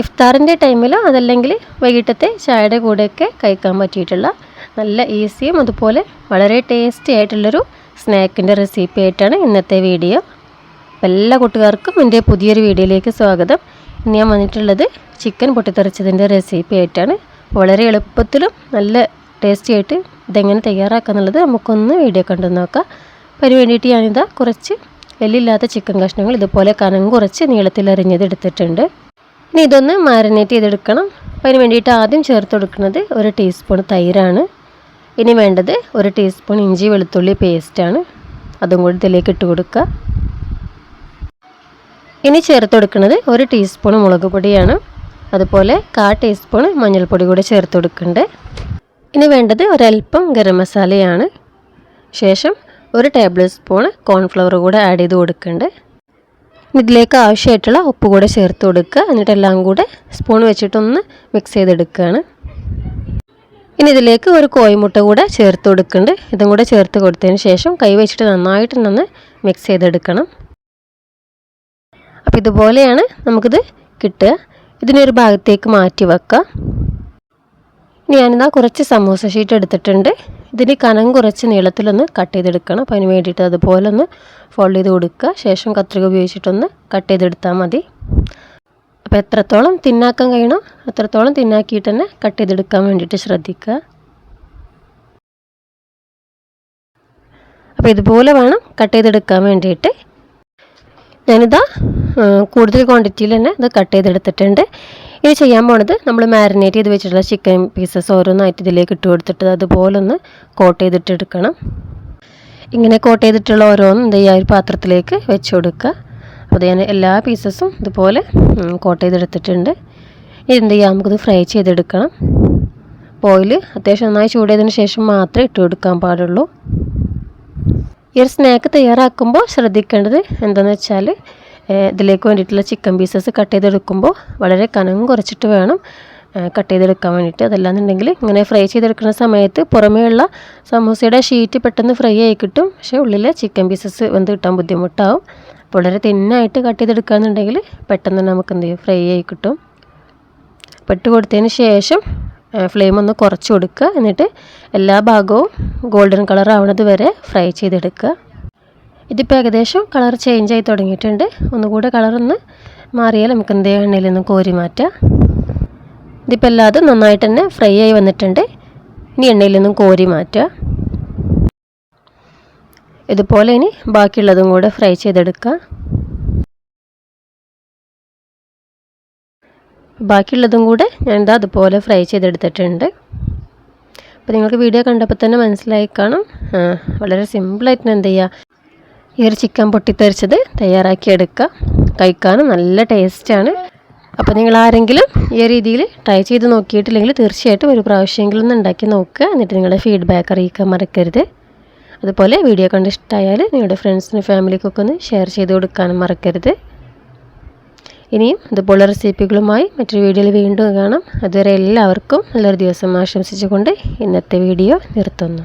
ഇഫ്താറിന്റെ ടൈമിലോ അതല്ലെങ്കിൽ വൈകിട്ടത്തെ ചായയുടെ കൂടെയൊക്കെ കഴിക്കാൻ പറ്റിയിട്ടുള്ള നല്ല ഈസിയും അതുപോലെ വളരെ ടേസ്റ്റി ആയിട്ടുള്ളൊരു സ്നാക്കിന്റെ റെസിപ്പി ആയിട്ടാണ് ഇന്നത്തെ വീഡിയോ എല്ലാ കൂട്ടുകാർക്കും എന്റെ പുതിയൊരു വീഡിയോയിലേക്ക് സ്വാഗതം. ഇന്ന് ഞാൻ വന്നിട്ടുള്ളത് ചിക്കൻ പൊട്ടിത്തെറിച്ചതിന്റെ റെസിപ്പി ആയിട്ടാണ്. വളരെ എളുപ്പത്തിലും നല്ല ടേസ്റ്റി ആയിട്ട് ഇതെങ്ങനെ തയ്യാറാക്കാന്നുള്ളത് നമുക്കൊന്ന് വീഡിയോ കണ്ടു നോക്കാം. അപ്പോൾ അതിന് വേണ്ടിയിട്ട് ഞാനിതാ കുറച്ച് എല്ലില്ലാത്ത ചിക്കൻ കഷ്ണങ്ങൾ ഇതുപോലെ കനം കുറച്ച് നീളത്തിൽ അരിഞ്ഞത് എടുത്തിട്ടുണ്ട്. ഇനി ഇതൊന്ന് മാരിനേറ്റ് ചെയ്തെടുക്കണം. അപ്പോൾ അതിന് വേണ്ടിയിട്ട് ആദ്യം ചേർത്ത് കൊടുക്കുന്നത് ഒരു ടീസ്പൂൺ തൈരാണ്. ഇനി വേണ്ടത് ഒരു ടീസ്പൂൺ ഇഞ്ചി വെളുത്തുള്ളി പേസ്റ്റാണ് അതും കൂടി ഇതിലേക്ക് ഇട്ട് കൊടുക്കുക. ഇനി ചേർത്ത് കൊടുക്കുന്നത് ഒരു ടീസ്പൂൺ മുളക് പൊടിയാണ്. അതുപോലെ കാ ടീസ്പൂൺ മഞ്ഞൾപ്പൊടി കൂടി ചേർത്ത് കൊടുക്കുന്നുണ്ട്. ഇനി വേണ്ടത് ഒരല്പം ഗരം മസാലയാണ്. ശേഷം ഒരു ടേബിൾ സ്പൂൺ കോൺഫ്ലവർ കൂടെ ആഡ് ചെയ്ത് കൊടുക്കുന്നുണ്ട്. ഇതിലേക്ക് ആവശ്യമായിട്ടുള്ള ഉപ്പ് കൂടെ ചേർത്ത് കൊടുക്കുക. എന്നിട്ട് എല്ലാം കൂടെ സ്പൂൺ വെച്ചിട്ടൊന്ന് മിക്സ് ചെയ്തെടുക്കുകയാണ്. ഇനി ഇതിലേക്ക് ഒരു കോയിമുട്ട കൂടെ ചേർത്ത് കൊടുക്കുന്നുണ്ട്. ഇതും കൂടെ ചേർത്ത് കൊടുത്തതിന് ശേഷം കൈ വെച്ചിട്ട് നന്നായിട്ട് നിന്ന് മിക്സ് ചെയ്തെടുക്കണം. അപ്പോൾ ഇതുപോലെയാണ് നമുക്കിത് കിട്ടുക. ഇതിനൊരു ഭാഗത്തേക്ക് മാറ്റി വെക്കാം ഞാനിതാ കുറച്ച് സമോസ ഷീറ്റ് എടുത്തിട്ടുണ്ട്. ഇതിന് കനം കുറച്ച് നീളത്തിലൊന്ന് കട്ട് ചെയ്തെടുക്കണം. അപ്പോൾ അതിന് വേണ്ടിയിട്ട് അതുപോലെ ഒന്ന് ഫോൾഡ് ചെയ്ത് കൊടുക്കുക. ശേഷം കത്രിക ഉപയോഗിച്ചിട്ടൊന്ന് കട്ട് ചെയ്തെടുത്താൽ മതി. അപ്പോൾ എത്രത്തോളം തിന്നാക്കാൻ കഴിയണം അത്രത്തോളം തിന്നാക്കിയിട്ട് തന്നെ കട്ട് ചെയ്തെടുക്കാൻ വേണ്ടിയിട്ട് ശ്രദ്ധിക്കുക. അപ്പോൾ ഇതുപോലെ വേണം കട്ട് ചെയ്തെടുക്കാൻ വേണ്ടിയിട്ട്. ഞാനിതാ കൂടുതൽ ക്വാണ്ടിറ്റിയിൽ തന്നെ ഇത് കട്ട് ചെയ്തെടുത്തിട്ടുണ്ട്. ഇനി ചെയ്യാൻ പോണത് നമ്മൾ മാരിനേറ്റ് ചെയ്ത് വെച്ചിട്ടുള്ള ചിക്കൻ പീസസ് ഓരോന്നായിട്ട് ഇതിലേക്ക് ഇട്ട് കൊടുത്തിട്ട് അതുപോലെ ഒന്ന് കോട്ട് ചെയ്തിട്ട് എടുക്കണം. ഇങ്ങനെ കോട്ട് ചെയ്തിട്ടുള്ള ഓരോന്നും എന്ത് ചെയ്യുക ഒരു പാത്രത്തിലേക്ക് വെച്ച് കൊടുക്കുക. അപ്പോൾ ഞാൻ എല്ലാ പീസസും ഇതുപോലെ കോട്ട് ചെയ്തെടുത്തിട്ടുണ്ട്. എന്ത് ചെയ്യുക നമുക്കിത് ഫ്രൈ ചെയ്തെടുക്കണം. ഓയിൽ അത്യാവശ്യം നന്നായി ചൂടിയതിന് ശേഷം മാത്രമേ ഇട്ട് കൊടുക്കാൻ പാടുള്ളൂ. ഈ ഒരു സ്നാക്ക് തയ്യാറാക്കുമ്പോൾ ശ്രദ്ധിക്കേണ്ടത് എന്താണെന്ന് വെച്ചാൽ ഇതിലേക്ക് വേണ്ടിയിട്ടുള്ള ചിക്കൻ പീസസ് കട്ട് ചെയ്തെടുക്കുമ്പോൾ വളരെ കനം കുറച്ചിട്ട് വേണം കട്ട് ചെയ്തെടുക്കാൻ വേണ്ടിയിട്ട്. അതല്ലാന്നുണ്ടെങ്കിൽ ഇങ്ങനെ ഫ്രൈ ചെയ്തെടുക്കുന്ന സമയത്ത് പുറമേയുള്ള സമൂസയുടെ ഷീറ്റ് പെട്ടെന്ന് ഫ്രൈ ആയി കിട്ടും. പക്ഷേ ഉള്ളിലെ ചിക്കൻ പീസസ് വെന്ത് കിട്ടാൻ ബുദ്ധിമുട്ടാവും. അപ്പോൾ വളരെ തിന്നായിട്ട് കട്ട് ചെയ്തെടുക്കുകയെന്നുണ്ടെങ്കിൽ പെട്ടെന്ന് നമുക്ക് എന്ത് ചെയ്യും? ഫ്രൈ ആയി കിട്ടും. പെട്ട് കൊടുത്തതിന് ശേഷം ഫ്ലെയിം ഒന്ന് കുറച്ച് കൊടുക്കുക. എന്നിട്ട് എല്ലാ ഭാഗവും ഗോൾഡൻ കളർ ആവുന്നത് വരെ ഫ്രൈ ചെയ്തെടുക്കുക. ഇതിപ്പോൾ ഏകദേശം കളർ ചേഞ്ച് ആയി തുടങ്ങിയിട്ടുണ്ട്. ഒന്നുകൂടെ കളറൊന്ന് മാറിയാൽ നമുക്ക് എന്തേ എണ്ണയിൽ നിന്ന് കോരി മാറ്റാം. ഇതിപ്പോൾ എല്ലാതും നന്നായിട്ട് തന്നെ ഫ്രൈ ആയി വന്നിട്ടുണ്ട്. ഇനി എണ്ണയിൽ നിന്നും കോരി മാറ്റുക ഇതുപോലെ ഇനി ബാക്കിയുള്ളതും കൂടെ ഫ്രൈ ചെയ്തെടുക്കുക ബാക്കിയുള്ളതും കൂടെ ഞാൻ ഇതാ അതുപോലെ ഫ്രൈ ചെയ്തെടുത്തിട്ടുണ്ട്. അപ്പോൾ നിങ്ങൾക്ക് വീഡിയോ കണ്ടപ്പോൾ തന്നെ മനസ്സിലായി കാണും. വളരെ സിമ്പിളായിട്ട് എന്ത് ചെയ്യുക ഈ ഒരു ചിക്കൻ പൊട്ടിത്തെറിച്ചത് തയ്യാറാക്കി എടുക്കുക. കഴിക്കാനും നല്ല ടേസ്റ്റാണ് അപ്പോൾ നിങ്ങൾ ആരെങ്കിലും ഈ രീതിയിൽ ട്രൈ ചെയ്ത് നോക്കിയിട്ടില്ലെങ്കിൽ തീർച്ചയായിട്ടും ഒരു പ്രാവശ്യമെങ്കിലും ഒന്ന് ഉണ്ടാക്കി നോക്കുക. എന്നിട്ട് നിങ്ങളുടെ ഫീഡ്ബാക്ക് അറിയിക്കാൻ മറക്കരുത്. അതുപോലെ വീഡിയോ കണ്ട് ഇഷ്ടമായാൽ നിങ്ങളുടെ ഫ്രണ്ട്സിനും ഫാമിലിക്കൊക്കെ ഒന്ന് ഷെയർ ചെയ്ത് കൊടുക്കാനും മറക്കരുത്. ഇനിയും ഇതുപോലുള്ള റെസിപ്പികളുമായി മറ്റൊരു വീഡിയോയിൽ വീണ്ടും കാണാം. അതുവരെ എല്ലാവർക്കും നല്ലൊരു ദിവസം ആശംസിച്ചുകൊണ്ട് ഇന്നത്തെ വീഡിയോ നിർത്തുന്നു.